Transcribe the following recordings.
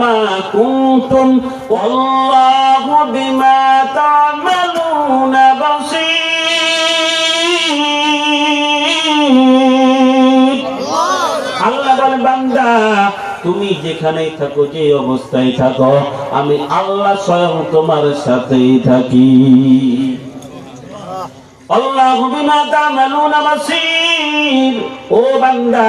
মা কুনতুম বিমা তা'মালুনা বাসীর। আল্লাহ বলেন, বান্দা, তুমি যেখানেই থাকো, যে অবস্থায় থাকো, আমি আল্লাহ স্বয়ং তোমার সাথেই থাকি। আল্লাহু বিমা তা'মালুনা বাসীর। ও বান্দা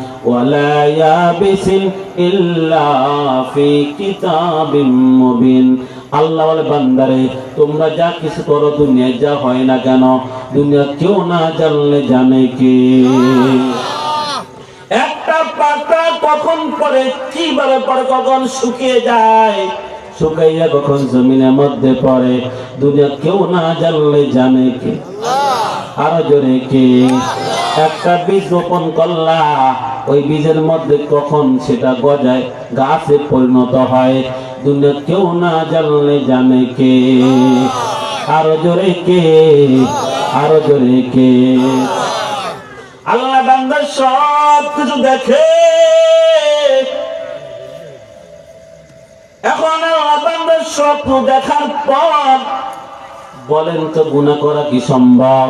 ولا يابس إلا في كتاب مبين আল্লাহ বলে বান্দারে তোমরা যা কিছু করো দুনিয়ায় যা হয় না কেন দুনিয়া কেউ না জানলে জানে কে একটা পাতা কখন পরে কিভাবে পরে কখন শুকিয়ে যায় শুকাইয়া কখন জমিনের মধ্যে পড়ে দুনিয়া কেউ না জানলে জানে কে আরো জোরে কে একটা বীজ রোপণ করলা, ওই বীজের মধ্যে কখন সেটা গজায়, গাছে পরিণত হয়। দুনিয়া কেউ না জানলে জানে কে? আরও জোরে কে? আরও জোরে কে? আল্লাহ বান্দা সব কিছু দেখে। এখন আল্লাহ বান্দার স্বপ্ন দেখার পর বলেন তো গুণা করা কি সম্ভব?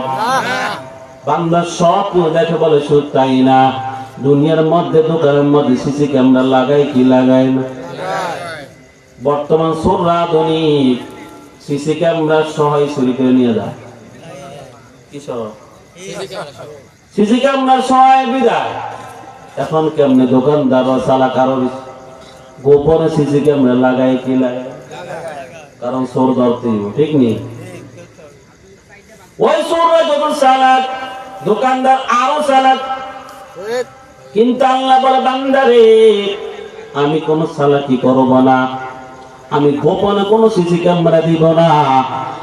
বান্দার স্বপ্ন দেখে বলে শুধু তাই না। দুনিয়ার মধ্যে দোকানের মধ্যে সিসি ক্যামেরা লাগাই কি লাগায় না? বর্তমান সোররা আধুনিক সিসি ক্যামেরা সহায় চুরি করে নিয়ে যায়। সিসি ক্যামেরার সহায় বিদায়। এখন কেমনে দোকানদার চালা কারোর গোপনে সিসি ক্যামেরা লাগায় কি লাগায় কারণ চোর ধরতে হইব, ঠিক নেই? ওই চোররা যখন চালাক দোকানদার আরও চালাক কিন্তু আল্লাহ বলে বান্দারে আমি কোনো চালাকি করব না। আমি গোপনে কোনো সিসি ক্যামেরা দিব না।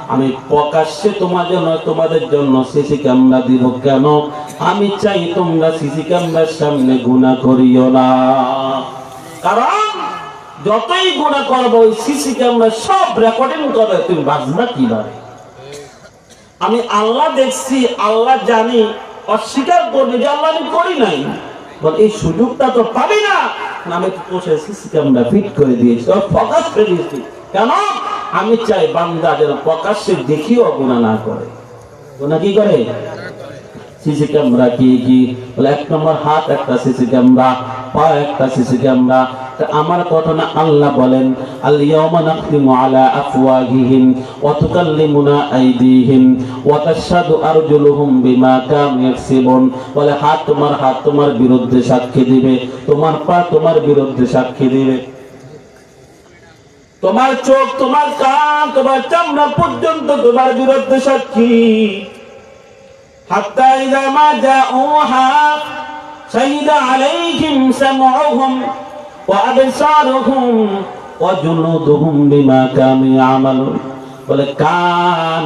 আমি প্রকাশ্যে তোমার জন্য তোমাদের জন্য সিসি ক্যামেরা দিব কেন? আমি চাই তোমরা সিসি ক্যামেরার সামনে গুণা করিও না। কারণ যতই গুণা করব ওই সিসি ক্যামেরা সব রেকর্ডিং করে তুমি বাঁচবা কীভাবে? আমি আল্লাহ দেখছি, আল্লাহ জানি, অস্বীকার করবে যে আল্লাহ আমি করি নাই। এই সুযোগটা তো পাবি না। আমি তো বসে সিসি ক্যামেরা ফিট করে দিয়েছি ফোকাস করে দিয়েছি। কেন? আমি চাই বান্দা যেন প্রকাশ্যে দেখিও গুণা না করে। গুণা কি করে? সিসি ক্যামেরা কি কি? এক নম্বর হাত, একটা সিসি ক্যামেরা। পায়ের কাছে যদি আমরা? আমার কথা না আল্লাহ বলেন বলে, হাত তোমার হাত তোমার বিরুদ্ধে সাক্ষী দিবে। তোমার পা তোমার বিরুদ্ধে সাক্ষী দিবে। তোমার চোখ, তোমার কান, তোমার চামড়া পর্যন্ত তোমার বিরুদ্ধে সাক্ষী। হাত্তা ইজা মা জাউহা شهد عليهم سمعهم وأبصارهم وجلودهم بما كانوا يعملون বলে কান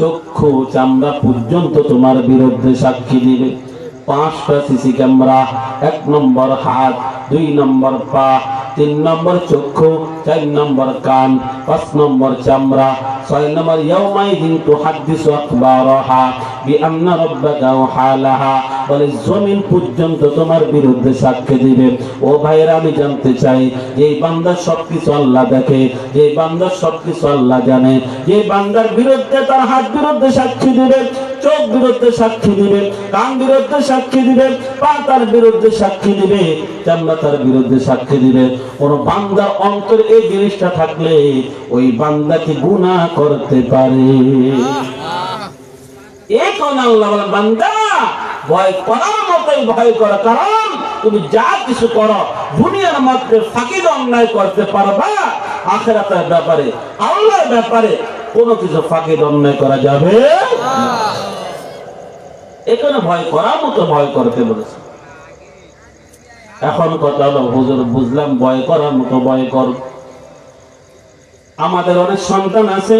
চক্ষু চামড়া পর্যন্ত তোমার বিরুদ্ধে সাক্ষী দিবে পাঁচটা সিসি ক্যামেরা এক নম্বর হাত দুই নম্বর পা তিন নম্বর চক্ষু চার নম্বর কান পাঁচ নম্বর চামড়া ছয় নম্বর ইয়াউমাইদিন তুহাদ্দিসু আখবারাহা বিআন্না রাব্বাকা ওয়াহালাহা বলে, জমিন পর্যন্ত তোমার বিরুদ্ধে সাক্ষী দিবে। ও ভাইরা আমি জানতে চাই যে এই বান্দার সবকিছু আল্লাহ দেখে যে এই বান্দার সবকিছু আল্লাহ জানে যে বান্দার বিরুদ্ধে তার হাত বিরুদ্ধে সাক্ষী দিবে, চোখ বিরুদ্ধে সাক্ষী দিবে, কান বিরুদ্ধে সাক্ষী দিবে, পা তার বিরুদ্ধে সাক্ষী দিবে, চামড়া তার বিরুদ্ধে সাক্ষী দিবে। কোন বান্দার অন্তর এই জিনিসটা থাকলে, ওই বান্দাকে গুনাহ করতে পারে? এ কোন আল্লাহ বলেন বান্দা ভয় করার মতোই ভয় করো কারণ তুমি যা কিছু করো দুনিয়ার মধ্যে ফাঁকিদ অন্যায় করতে পারবা আখেরাতের ব্যাপারে আল্লাহর ব্যাপারে কোনো কিছু ফাঁকিদ অন্যায় করা যাবে এখানে ভয় করার মতো ভয় করতে বলেছে। এখন কথা হলো হুজুর বুঝলাম ভয় করার মতো ভয় কর। আমাদের অনেক সন্তান আছে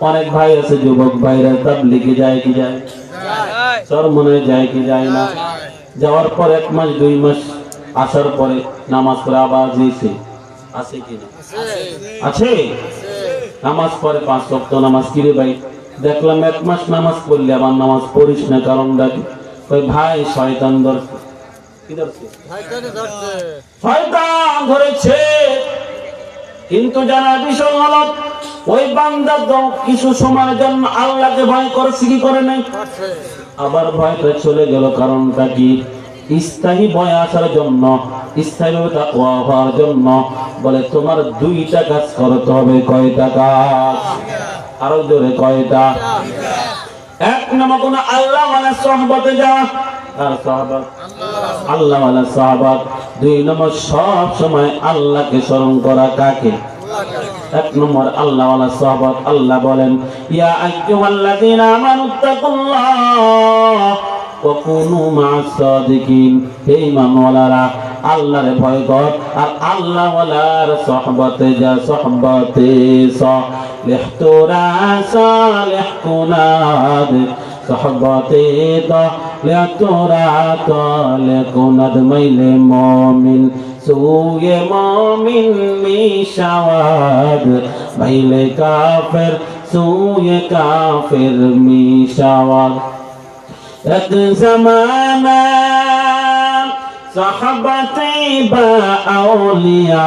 অনেক ভাই আছে যুবক ভাইরা তাবলিগে যায় কি যায়? চরমনে যায় কি যায় না? যাওয়ার পর এক মাস দুই মাস আসার পরে নামাজ পড়ে আবার দিয়েছে আছে কি না? আছে। নামাজ পড়ে পাঁচ সপ্তাহ নামাজ কিরে ভাই? দেখলাম এক মাস নামাজ পড়লে আবার নামাজ পড়িস না কারণ ডাকি ওই ভাই শয়তান ধরছে। কি ধরছে? শয়তান ধরেছে। কিন্তু জানা বিষয় হলো ওই বান্দা কিছু সময়ের জন্য আল্লাহকে ভয় করেছে, কি করে নাই? আবার ভয়টা চলে গেল, কারণটা কি? স্থায়ী ভয় আসার জন্য স্থায়ীভাবে তাকওয়া হওয়ার জন্য বলে, তোমার দুইটা কাজ করতে হবে, কয়টা কাজ? আরও জোরে, কয়টা? এক নম্বর কোন আল্লাহ মানে সহবতে যাওয়া আর সহবত আল্লাহ ওয়ালা সাহাবাত দুই নম্বর, সব সময় আল্লাহকে স্মরণ করা কাকে? এক নম্বর আল্লাহ ওয়ালা সাহাবাত আল্লাহ বলেন, ইয়া আইয়ুহাল্লাযীনা আমানুত্তাকুল্লাহ ওয়া কুনু মা'আস সাদিকিন। হে ঈমানওয়ালারা আল্লাহরে ভয় কর, আর আল্লাহ ওয়ালার সহবতে যা সহবতে সালিহতুরা সালিহ কুনাদ সহবতে লে তোরা তলে কোনাদ মাইলে মমিন। সুয়ে মমিন মিশাওয়াদ মাইলে কাফের সুয়ে কাফের মিশাওয়াদ এক জামানা صحبتي بأولياء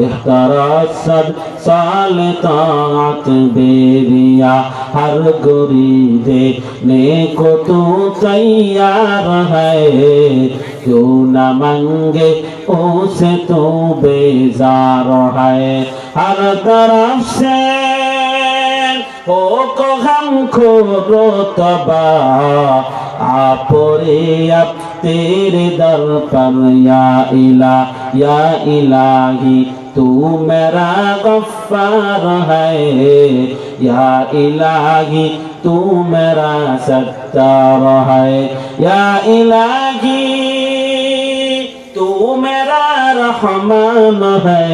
احترست सालतात बेरिया हर गोरी देने को तू तैयार है क्यों न मंगे उसे तू बेजार है हर तरफ से हो को हमको रोतबा आपरे अब तेरे दर पर या इला या इलाही तू मेरा गफ्फार है या इलाही तू मेरा सत्तार है या इलाही तू मेरा रहमान है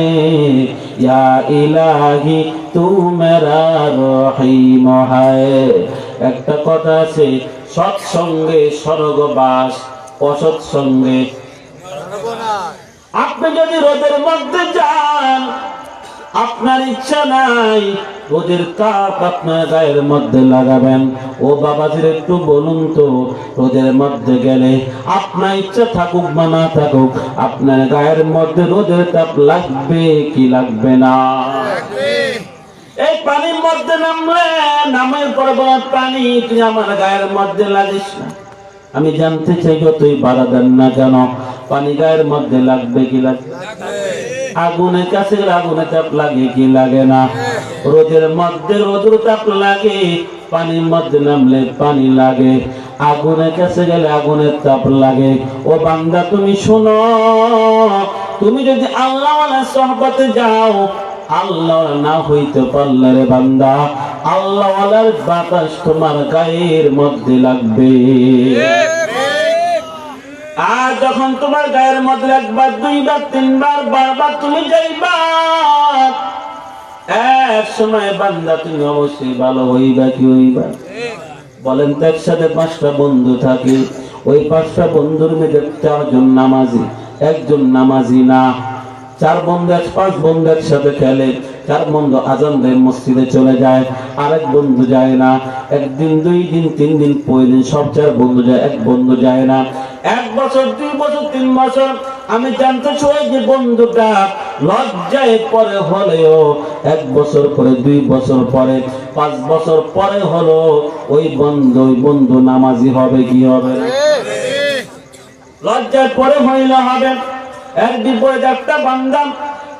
या इलाही तू मेरा রহিম है একটা কথা আছে সৎসঙ্গে স্বর্গবাস অসৎসঙ্গে আপনি যদি রোদের মধ্যে যান, আপনার ইচ্ছা নাই, রোদের তাপ আপনার গায়ের মধ্যে লাগাবেন। ও বাবাজির একটু বলুন তো, রোদের মধ্যে গেলে আপনার ইচ্ছা থাকুক বা না থাকুক, আপনার গায়ের মধ্যে রোদের তাপ লাগবে কি লাগবে না? এই পানির মধ্যে নামলে নামের পর পানি, তুই আমার গায়ের মধ্যে লাগিস না। আমি জানতে চাই তুই বাধা দেন না কেন? পানি গায়ের মধ্যে লাগবে কি লাগবে? আগুনের কাছে আগুনে তাপ লাগে কি লাগে না? রোদের মধ্যে রোদের তাপ লাগে, পানির মধ্যে নামলে পানি লাগে। আগুনের কাছে গেলে আগুনের তাপ লাগে। ও বান্দা, তুমি শোনো, তুমি যদি আল্লাহ সহবতে যাও আল্লাহ না হইতে পারলে বান্দা, আল্লাহওয়ালার বাতাস তোমার গায়ের মধ্যে লাগবে। আর যখন তোমার গায়ের মধ্যে একবার দুইবার, তিনবার, বারবার তুমি যাইবা এক সময় বান্দা, তুমি অবশ্যই ভালো হইবা কি হইবা? বলেন তো একসাথে পাঁচটা বন্ধু থাকে, ওই পাঁচটা বন্ধুর মধ্যে চারজন নামাজি, একজন নামাজি না। চার বন্ধু এক পাঁচ বন্ধু একসাথে খেলে। চার বন্ধু আজান দেয় মসজিদে চলে যায় আরেক বন্ধু যায় না। একদিন দুই দিন তিন দিন পরের দিন সব চার বন্ধু যায় এক বন্ধু যায় না। এক বছর দুই বছর তিন বছর আমি জানতে চাই যে বন্ধুটা লজ্জায় পরে হলেও এক বছর পরে দুই বছর পরে পাঁচ বছর পরে হলো ওই বন্ধু ওই বন্ধু নামাজি হবে কি হবে? লজ্জায় পরে হইলে হবে। এর বিপরীত একটা বান্দা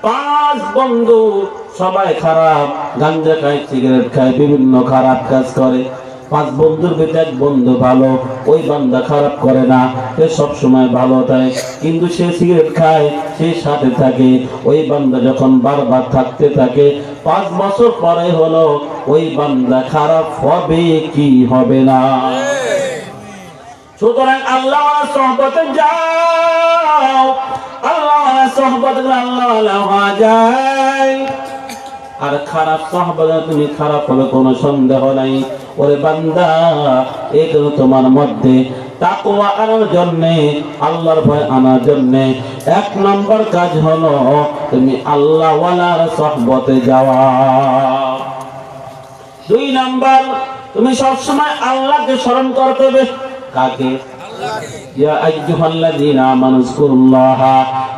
পাঁচ বন্ধু। সবাই খারাপ। গাঞ্জা খায় সিগারেট খায়, বিভিন্ন খারাপ কাজ করে। পাঁচ বন্ধুর ভিতরে এক বন্ধু ভালো, ওই বান্দা খারাপ করে না। সে সব সময় ভালো থাকে। কিন্তু সে সিগারেট খায়, সে সাথে থাকে। ওই বান্দা যখন বারবার থাকতে থাকে, পাঁচ বছর পরে হলো, ওই বান্দা খারাপ হবে কি হবে না? সুতরাং আল্লাহ সহবতে যাও আর খারাপ তুমি খারাপ হলে কোনো সন্দেহ নাই। ওরে বান্দা এগুলো তোমার মধ্যে আল্লাহর ভয় আনার জন্য এক নম্বর কাজ হলো তুমি আল্লাহ সহবতে যাওয়া। দুই নাম্বার তুমি সবসময় আল্লাহকে স্মরণ করতে হবে। কাকে? ইয়া আইয়ুহাল্লাযীনা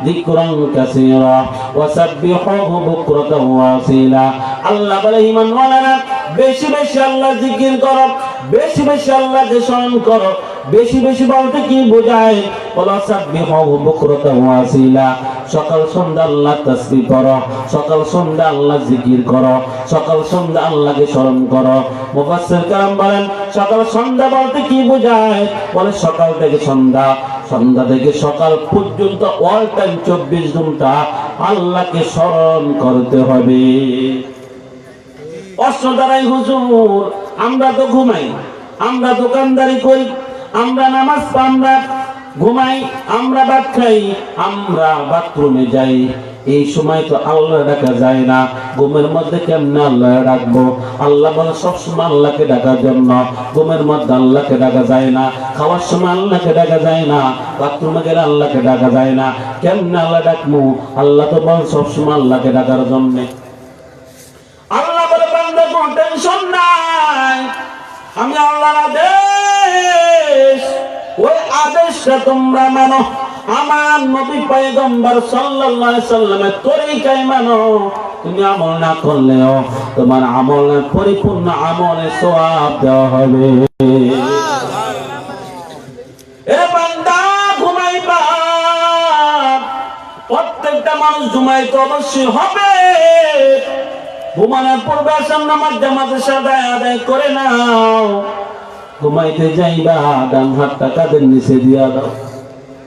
যিকরান কাসীরা, ওয়াসাব্বিহুহু বুকরাতাও ওয়াসিলা। আল্লাহ বলে, ঈমানওয়ালারা, বেশি বেশি আল্লাহ জিকির করো, বেশি বেশি আল্লাহকে স্মরণ করো, বেশি বেশি বলতে কি বোঝায়? সকাল সন্ধ্যা আল্লাহ তসবি করো, সকাল সন্ধ্যা আল্লাহ জিকির করো, সকাল সন্ধ্যা আল্লাহকে স্মরণ করো। মুফাসসির কালাম বলেন, সকাল সন্ধ্যা বলতে কি বোঝায়? বলে, সকাল থেকে সন্ধ্যা। সন্ধ্যা থেকে সকাল পর্যন্ত চব্বিশ ঘণ্টা আল্লাহকে স্মরণ করতে হবে। অস্ত্র দ্বারাই হুজুর, আমরা তো ঘুমাই, আমরা দোকানদারি করি, আমরা নামাজ আমরা ঘুমাই, আমরা ভাত খাই, আমরা বাথরুমে যাই। এই সময় তো আল্লাহ ডাকা যায় না। ঘুমের মধ্যে কেমনে আল্লাহ ডাকবো? আল্লাহ বলে সবসময় আল্লাহকে ডাকার জন্য। ঘুমের মধ্যে আল্লাহকে ডাকা যায় না। খাওয়ার সময় আল্লাহকে ডাকা যায় না। বাথরুমে গেলে আল্লাহকে ডাকা যায় না। কেমনে আল্লাহ ডাকবো? আল্লাহ তো বল সবসময় আল্লাহকে ডাকার জন্যে। আল্লাহ আমি আল্লাহ আদেশ। ওই আদেশটা তোমরা মানো। আমার নবী পয়গম্বর সাল্লাল্লাহু সাল্লামের তরিকায় মানো। তুমি আমল না করলেও তোমার আমলের পরিপূর্ণ আমলে সওয়াব দেওয়া হবে। এ বান্দা ঘুমাইবা প্রত্যেকটা মানুষ ঘুমাইতে অবশ্যই হবে। ঘুমানোর পূর্বে আসাম নামাজ জামাতের সাথে আদায় করে নাও। ঘুমাইতে যাইবা, ডান হাতটা কাদের নিচে দিয়া দাও।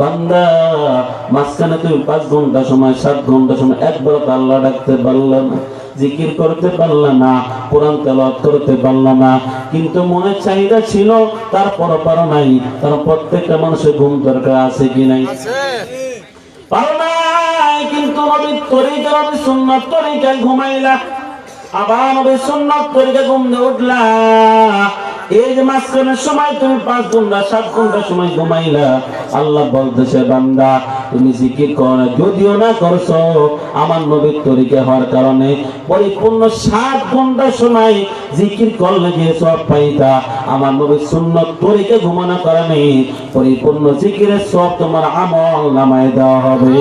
বান্দা মাঝখানে তুমি পাঁচ ঘণ্টা সময় সাত ঘণ্টা সময় একবার আল্লাহ ডাকতে পারলা না জিকির করতে পারলা না কোরআন তেলাওয়াত করতে পারলা না। কিন্তু মনে চাহিদা ছিল তারপর পারো নাই তার প্রত্যেকটা মানুষের ঘুম দরকার আছে কি নাই? পারো নাই কিন্তু নবীর তরিকা নবীর সুন্নত তরিকায় ঘুমাইলা। আবার নবীর সুন্নত তরিকা ঘুম উঠলা। এই যে মাঝখানের সময় তুমি পাঁচ ঘণ্টা সাত ঘণ্টা সময় ঘুমাইলা আল্লাহ বলতেছে বান্দা তুমি জিকির করো না যদিও না করছ আমার নবীর তরিকা হওয়ার কারণে পরিপূর্ণ সাত ঘণ্টা সময় জিকির করলে যে সব পাইতা আমার নবীর সুন্নত তরিকা ঘুমানোর কারণে পরিপূর্ণ জিকিরের সব তোমার আমল নামায় দেওয়া হবে।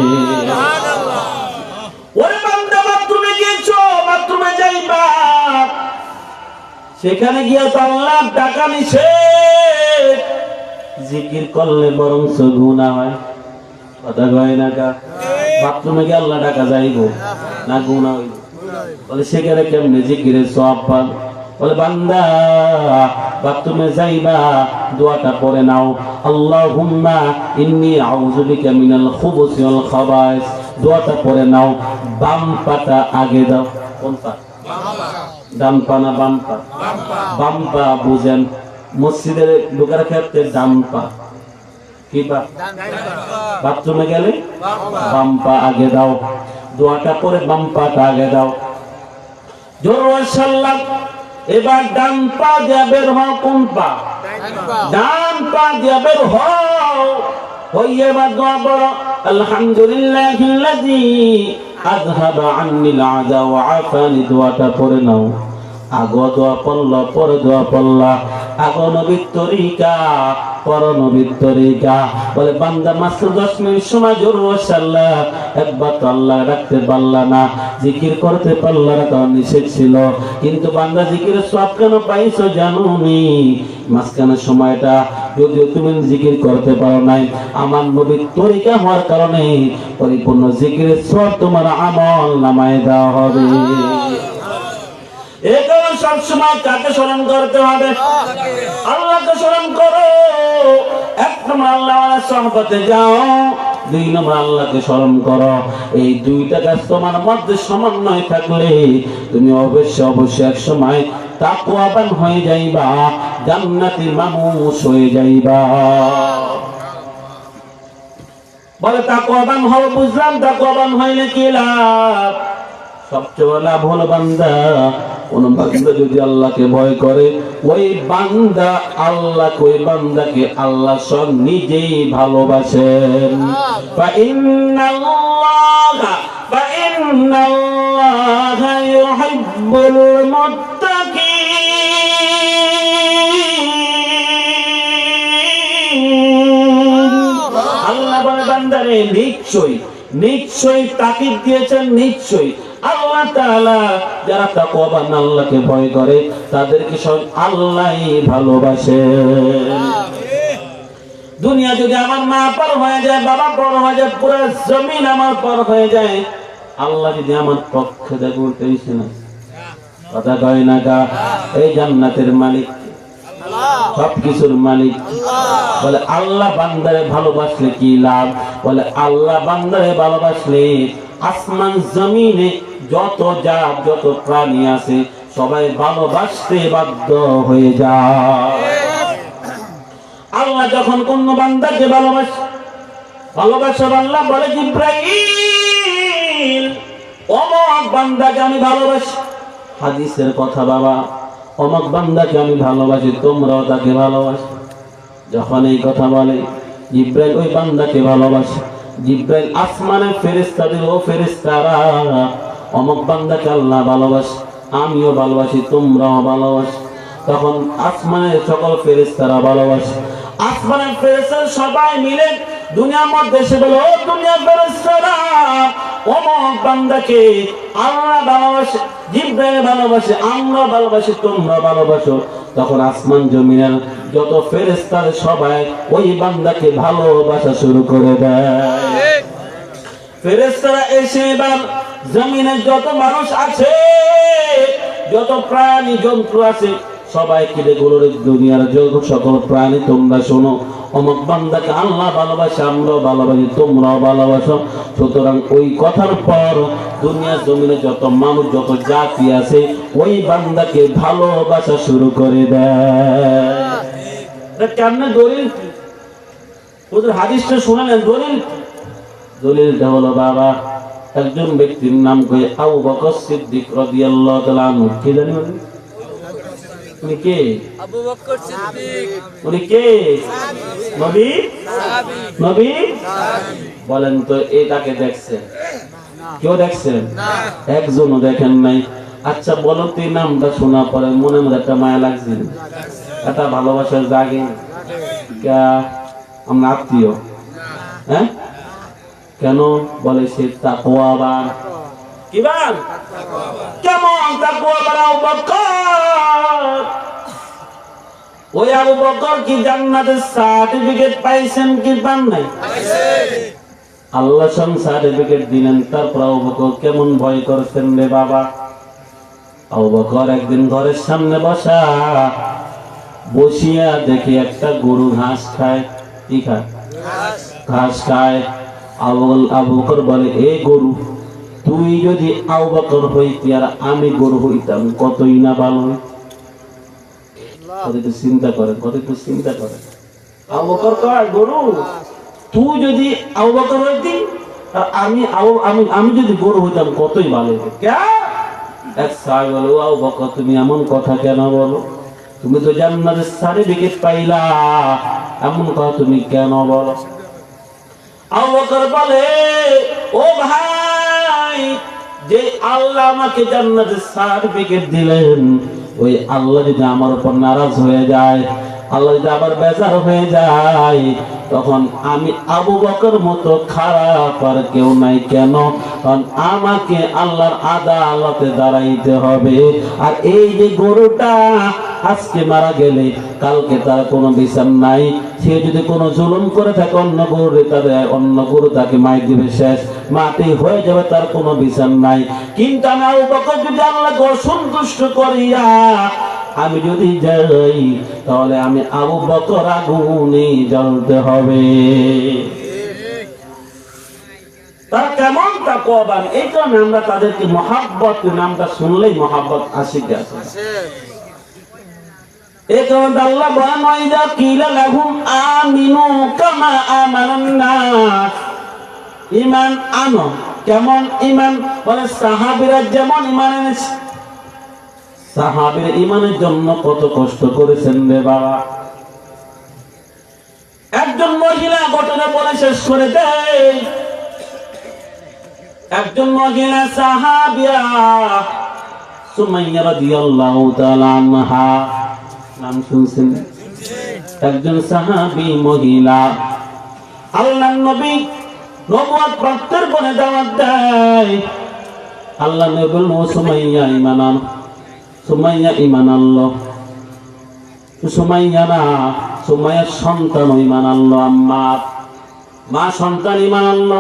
বাথরুমে যাইবা। সেখানে গিয়ে তো আল্লাহ টাকা নিছে জিকির করলে বরং গুণা হয়। কথা কয় না কা? বাথরুমে গিয়ে আল্লাহ টাকা যাইব, না গুণা হইব? বলে, সেখানে কেমনে জিকিরের সব পান বলে, বান্দা, বাথরুমে যাইবা, দোয়াটা পড়ে নাও। আল্লাহুম্মা ইন্নী আউযু বিকা মিনাল খুবুসি ওয়াল খাবাইস। দোয়াটা পড়ে নাও। বাম পাটা আগে দাও। কোন পা? ডান না বাম পা বাম বুঝেন মসজিদের ঢোকার ক্ষেত্রে ডান পা কি পা বাথরুমে গেলে? বাম আগে দাও। দোয়াটা পরে বাম পাটা আগে দাও। জোর সাল্লাম এবার ডান পা দিয়া বের হও কোন পা ডান পা দিয়া বের হও। হইয়ে বা দোয়া বড় আলহামদুলিল্লাহিল্লাযী আযহাবা আন্নিল আযা ওয়া আফানি, দোয়াটা পড়ে নাও। পরে পর দশ মিনিট একবার রাখতে পারলা না। জিকির করতে পারলা না কারণ নিষেধ ছিল। কিন্তু বান্দা, জিকিরের সব কেন পাইছো জানো নি? মাঝখানের সময়টা যদিও তুমি জিকির করতে পারো নাই, আমার নবীর তরিকা হওয়ার কারণে পরিপূর্ণ জিকিরের সব তোমার আমল নামায় দেওয়া হবে। এ সবসময় কাকে স্মরণ করতে হবে? আল্লাহকে স্মরণ করো। এক নম্বর আল্লাহ সম্পদে যাও। দুই নম্বর আল্লাহকে স্মরণ করো। এই দুইটা কাজ তোমার মধ্যে সমন্বয় থাকলে তুমি অবশ্যই অবশ্যই এক সময় তাকুয়াবান হয়ে যাইবা, জান্নাতি মানুষ হয়ে যাইবা। বলে তাকুয়াবান হব বুঝলাম তাকুয়াবান হইলে কি লাভ? সবচেয়ে লাভ হলো বান্দা কোন বান্দা যদি আল্লাহকে ভয় করে ওই বান্দা আল্লাহ ওই বান্দাকে আল্লাহ সব নিজেই ভালোবাসেন। বা ইন্নাল্লাহ আল্লাহ। বান্দারে নিশ্চয়ই নিশ্চয়ই তাকিদ দিয়েছেন নিশ্চয় তাআলা যারা তাকওয়াবান আল্লাহকে ভয় করে, তাদেরকে সব আল্লাহই ভালোবাসে। দুনিয়া যদি আমার মা পর হয়ে যায়, বাবা পর হয়ে যায়, পুরো জমিন আমার পর হয়ে যায়, আল্লাহ যদি আমার পক্ষে দেয় বলতে না? কথা কয় না গা, এই জান্নাতের মালিক, সবকিছুর মালিক। বলে, আল্লাহ বান্দারে ভালোবাসলে কি লাভ? বলে, আল্লাহ বান্দারে ভালোবাসলে আসমান জমিনে যত জাত, যত প্রাণী আছে, সবাই ভালোবাসতে বাধ্য হয়ে যায়। আল্লাহ যখন কোন বান্দাকে ভালোবাসে ভালোবাসার আল্লাহ বলে জিব্রাইল, অমক বান্দাকে আমি ভালোবাসি। হাদিসের কথা বাবা, অমক বান্দাকে আমি ভালোবাসি, তোমরাও তাকে ভালোবাসো। যখন এই কথা বলে, জিব্রাইল ওই বান্দাকে ভালোবাসে। জিব্রাইল আসমানের ফেরেস্তাদের ও ফেরেস্তারা অমক বান্দাকে আল্লাহ ভালোবাসে আমিও ভালোবাসি তোমরাও ভালোবাসো। তখন আসমানের সকল ফেরেস্তারা ভালোবাসে। আসমানের ফেরেস্তারা সবাই মিলে দুনিয়ার মধ্যে এসে বলে ও দুনিয়ার ফেরেস্তারা অমক বান্দাকে আল্লাহ ভালোবাসে জিব্রাইল ভালোবাসে আমরা ভালোবাসি তোমরা ভালোবাসো। তখন আসমান জমিনের যত ফেরেস্তার সবাই ওই বান্দাকে ভালোবাসা শুরু করে দেয়। ফেরেস্তারা এসে এবার জমিনে যত মানুষ আছে, যত প্রাণী জন্তু আছে, সবাই কিনে দুনিয়ার যত সকল প্রাণী তোমরা শোনো অমক বান্দাকে আল্লাহ ভালোবাসে, আমরাও ভালোবাসি, তোমরাও ভালোবাসো সুতরাং ওই কথার পর দুনিয়ার জমিনে যত মানুষ, যত জাতি আছে, ওই বান্দাকে ভালোবাসা শুরু করে দেয় কেমনে দলিল? ওদের হাদিসটা শোনালেন দলিল? দলিলটা হলো বাবা একজন ব্যক্তির নাম কই আবু বকর সিদ্দিক রাদিয়াল্লাহু তাআলা কি জানি উনি? কে? আবু বকর সিদ্দিক। উনি কে? নবী? নবী? বলেন তো এটাকে দেখছেন? কেউ দেখছেন? একজনও দেখেন নাই। আচ্ছা বলো তো নামটা শোনা পরে মনে মধ্যে একটা মায়া লাগছে। একটা ভালোবাসার জাগে। ক্যা আমরা আত্মীয়। হ্যাঁ? কেন বলে সে তাকওয়াবান? কি বান কেমন তাকওয়াবান আবু বকর? ওই আবু বকর কি জান্নাতের সার্টিফিকেট পাইছেন কি পান নাই? আল্লাহ সং সার্টিফিকেট দিলেন, তারপর আবু বকর কেমন ভয় করছেন রে বাবা? আবু বকর একদিন ঘরের সামনে বসা, বসিয়া দেখি একটা গরু ঘাস খায়। কি খায়? ঘাস খায়। আবু বলে, এ গরু, তুই যদি আবু বকর হইতি আর আমি গরু হইতাম, কতই না ভালো। কত চিন্তা করেন, কত চিন্তা করেন। আবু বকর কয়, গরু, তুই যদি আবু বকর হইতি, আর আমি আবু, আমি আমি যদি গরু হইতাম, কতই ভালো এক সাহেব বলে আবু বকর, তুমি এমন কথা কেন বলো? তুমি তো জান্নাতের সার্টিফিকেট পাইলা, এমন কথা তুমি কেন বলো? আবু বলে, ও ভাই, যে আল্লাহ আমাকে জান্নাতের সার্টিফিকেট দিলেন, ওই আল্লাহ যদি আমার উপর নারাজ হয়ে যায় আল্লাহ যদি আবার বেজার হয়ে যায়, তখন আমি আবু বকর মতো খারাপ আর কেউ নাই। কেন? কারণ আমাকে আল্লাহর আদালতে দাঁড়াইতে হবে। আর এই যে গরুটা আজকে মারা গেলে, কালকে তার কোনো বিচার নাই। সে যদি কোনো জুলুম করে থাকে, অন্য গরু তাদের, অন্য গরু তাকে মাই দিবে শেষ। মাটি হয়ে যাবে, তার কোনো বিচার নাই। কিন্তু আমি আবু বকর যদি আল্লাহকে অসন্তুষ্ট করিয়া আমি যদি যাই, তাহলে আমি আবু বকর আগুনে জ্বলতে হবে। তারা কেমন তাকওয়াবান? এই কারণে আমরা তাদেরকে মহাব্বত, নামটা শুনলেই মহাব্বত যেমন এনেছে সাহাবীর ইমানের জন্য কত কষ্ট করেছেন রে বাবা। একজন মহিলা ঘটনা বলে শেষ করে দেয়। একজন মহিলা সাহাবিয়া সুমাইয়া রাদিয়াল্লাহু তাআলা আনহা, নাম শুনছেন? একজন সাহাবী মহিলা, আল্লাহর নবী নবুয়ত প্রাপ্তের বনে দাওয়াত দেয়। আল্লাহ নবী সুমাইয়া, ঈমান আনো। সুমাইয়া ইমান আনলো। সুমাইয়া না, সুমাইয়ার সন্তান ইমান আনলো আম্মা মা সন্তান ইমান আনলো।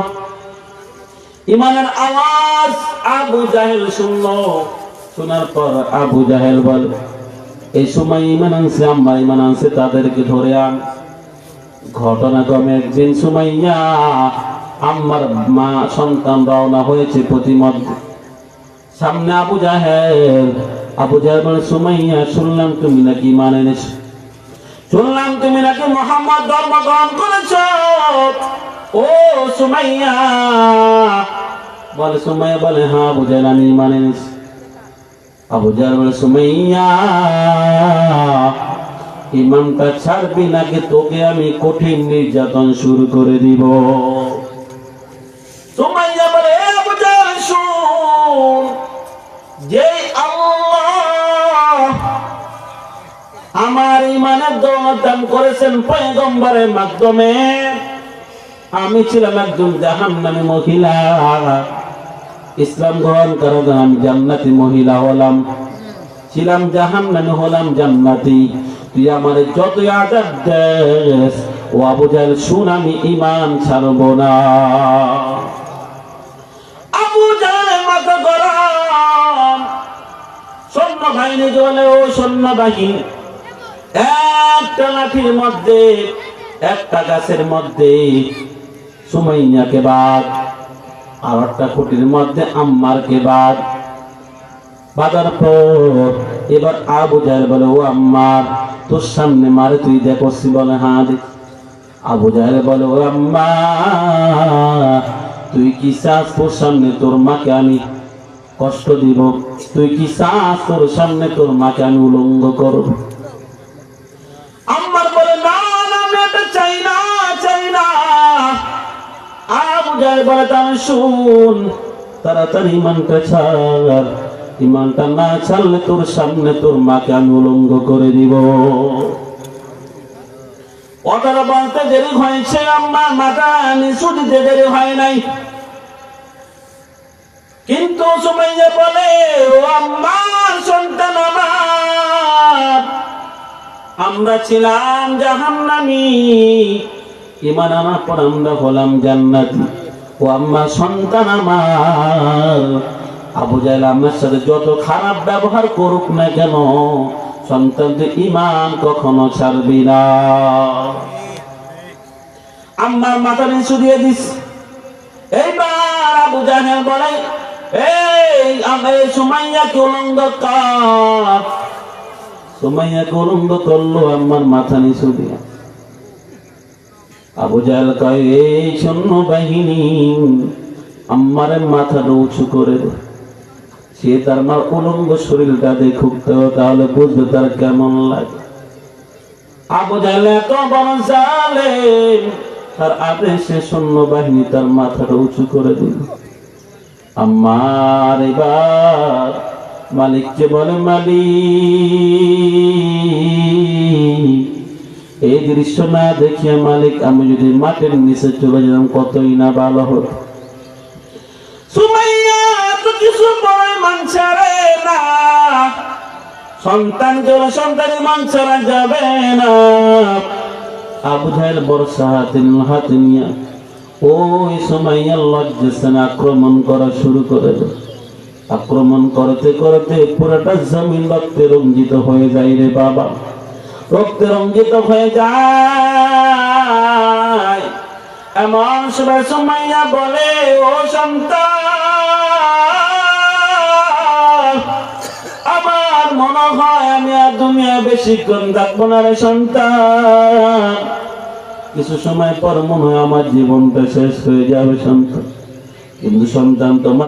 ইমানের আওয়াজ আবু জাহেল শুনলো। শোনার পর আবু জাহেল বল, এই সময় ইমান আনছে, আম্মা ইমান আনছে, তাদেরকে ধরে আন। ক্রমে একদিন সুমাইয়া আম্মার মা সন্তান রওনা হয়েছে প্রতিমত সামনে আবু জাহেল। আবু জাহেল বলে সুমাইয়া, শুনলাম তুমি নাকি ইমান এনেছো। শুনলাম তুমি নাকি মোহাম্মদ ধর্ম গ্রহণ করেছ। ও সুমাইয়া। বলে সুমাইয়া বলে হ্যাঁ আবু জাহেল, আমি ইমান এনেছি। আবু জাহেল বলে, সুমাইয়া ইমানটা ছাড়বি নাকি? তোকে আমি কঠিন নির্যাতন শুরু করে দিব। সুমাইয়া বলে আবু জাহেল, শুন যে আমার ইমানের দান করেছেন পয়গম্বরের মাধ্যমে, আমি ছিলাম একজন জাহান্নামী মহিলা। ইসলাম গ্রহণ করার আমি জান্নাতি মহিলা হলাম। ছিলাম জাহান্নামী হলাম জান্নাতি। তুই আমার যতই আজাদ দেশ ও আবু শুন আমি ইমান ছাড়বো না। বাহিনী বলে ও সৈন্য বাহিনী একটা লাঠির মধ্যে, একটা গাছের মধ্যে সুমাইয়াকে বাদ আর একটা খুঁটির মধ্যে আম্মারকে বাদ। বাঁধার পর এবার আবু জাহেল বলে, ও আম্মার, তোর সামনে মারে তুই দেখছি বলে দেখ আবু জাহেল বলে, ও আম্মা, তুই কি চাস তোর সামনে তোর মাকে আমি কষ্ট দিব। তুই কি চাস তোর সামনে তোর মাকে আমি উলঙ্গ করব? আম্মার বলে আমি এটা ছাড়। ইমানটা না ছাড়লে তোর সামনে তোর মাকে করে দিব। দেরি মাথা নিচু দেরি হয় নাই। কিন্তু সুমাইয়া বলে, ও আম্মার সন্তান আমার, আমরা ছিলাম জাহান্নামী। ইমান আনার পর আমরা হলাম জান্নাতি। ও আম্মা সন্তান আমার। আবু জাহেল আমার সাথে যত খারাপ ব্যবহার করুক না কেন সন্তানদের ইমান কখনো ছাড়বি না। আম্মার মাথা নিচু দিয়ে দিস। এইবার আবু জাহেল বলে এই আমি সুমাইয়াকে উলঙ্গ কর করল আমার মাথা নিচু আবু জাহেল কয়, এই সৈন্য বাহিনী আমার মাথাটা উঁচু করে সে তার মা উলঙ্গ শরীরটা দেখুক তাহলে বুঝবে তার কেমন লাগে। আবু জাহেল এত বড় জালেম, তার আদেশে সৈন্য বাহিনী তার মাথাটা উঁচু করে দিল। আমার এবার মালিককে বলে মালিক এই দৃশ্য না দেখিয়া মালিক, আমি যদি মাটির নিচে চলে যেতাম, কতই না ভালো হতো। তো বড় না। সন্তান সন্তানের যাবে না। আবু জাহেল বর্ষা হাতে নিল হাতে নিয়ে ওই সময় লজ্জাস্থানে আক্রমণ করা শুরু করে আক্রমণ করতে করতে পুরোটা জমিন রক্তে রঞ্জিত হয়ে যায় রে বাবা। রক্তে রঞ্জিত হয়ে যায়। এমন সময় সময়া বলে, ও সন্তান, আমার মনে হয় আমি আর দুনিয়া বেশিক্ষণ থাকব না রে সন্তান। কিছু সময় পর মনে হয় আমার জীবনটা শেষ হয়ে যাবে সন্তান কিন্তু সন্তান তোমার